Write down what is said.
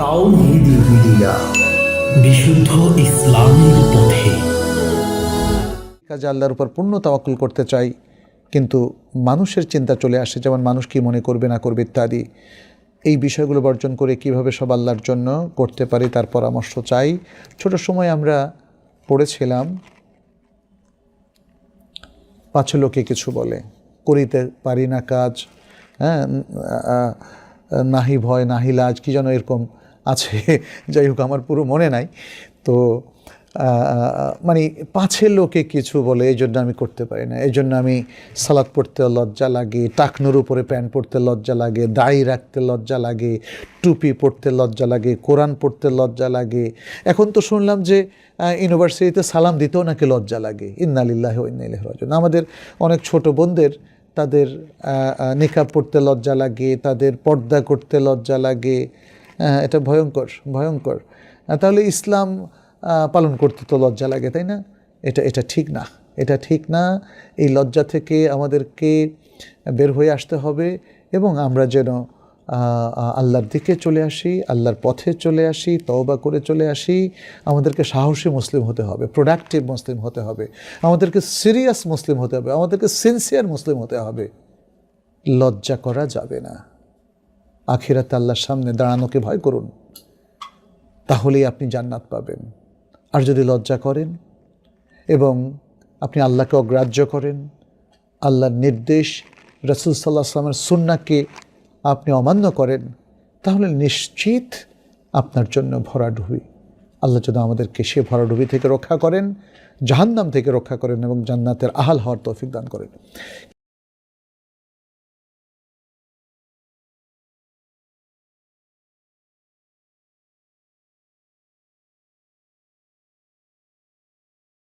তাওহীদ media বিশুদ্ধ ইসলামের পথে। কাজে আল্লাহর উপর পূর্ণ তাওয়াক্কুল করতে চাই, কিন্তু মানুষের চিন্তা চলে আসে, যেমন মানুষ কি মনে করবে, না করবে ইত্যাদি। এই বিষয়গুলো বর্জন করে কীভাবে সব আল্লাহর জন্য করতে পারি তার পরামর্শ চাই। ছোট সময় আমরা পড়েছিলাম, পাঁচ লোকে কিছু বলে, করিতে পারি না কাজ হ্যাঁ নাহি ভয়, নাহি লাজ, কি যেন এরকম আছে। যাই হোক, আমার পুরো মনে নাই। তো মানে পাঁচের লোকে কিছু বলে, এই জন্য আমি করতে পারি না। এই জন্য আমি সালাদ পড়তে লজ্জা লাগে, টাকনুর উপরে প্যান্ট পরতে লজ্জা লাগে, দাড়ি রাখতে লজ্জা লাগে, টুপি পরতে লজ্জা লাগে, কোরআন পড়তে লজ্জা লাগে। এখন তো শুনলাম যে ইউনিভার্সিটিতে সালাম দিতেও নাকি লজ্জা লাগে। ইন্নালিল্লাহ ইন্নাইলাহ রাজন আমাদের অনেক ছোট বোনদের তাদের নিকাব পড়তে লজ্জা লাগে, তাদের পর্দা করতে লজ্জা লাগে এটা ভয়ঙ্কর ভয়ঙ্কর। তাহলে ইসলাম পালন করতে তো লজ্জা লাগে, তাই না? এটা এটা ঠিক না, এটা ঠিক না। এই লজ্জা থেকে আমাদেরকে বের হয়ে আসতে হবে এবং আমরা যেন আল্লাহর দিকে চলে আসি, আল্লাহর পথে চলে আসি, তওবা করে চলে আসি। আমাদেরকে সাহসী মুসলিম হতে হবে প্রোডাক্টিভ মুসলিম হতে হবে। আমাদেরকে সিরিয়াস মুসলিম হতে হবে, আমাদেরকে সিনসিয়ার মুসলিম হতে হবে। লজ্জা করা যাবে না। আখিরাত আল্লাহর সামনে দাঁড়ানোকে ভয় করুন। তাহলেই আপনি জান্নাত পাবেন। আর যদি লজ্জা করেন এবং আপনি আল্লাহকে অগ্রাহ্য করেন, আল্লাহর নির্দেশ রসুল সাল্লাহ আসলামের সুন্নাকে আপনি অমান্য করেন, তাহলে নিশ্চিত আপনার জন্য ভরাডুবি আল্লাহ যদি আমাদেরকে সে ভরাডুবি থেকে রক্ষা করেন, জাহান্নাম থেকে রক্ষা করেন এবং জান্নাতের আহাল হওয়ার তৌফিক দান করেন।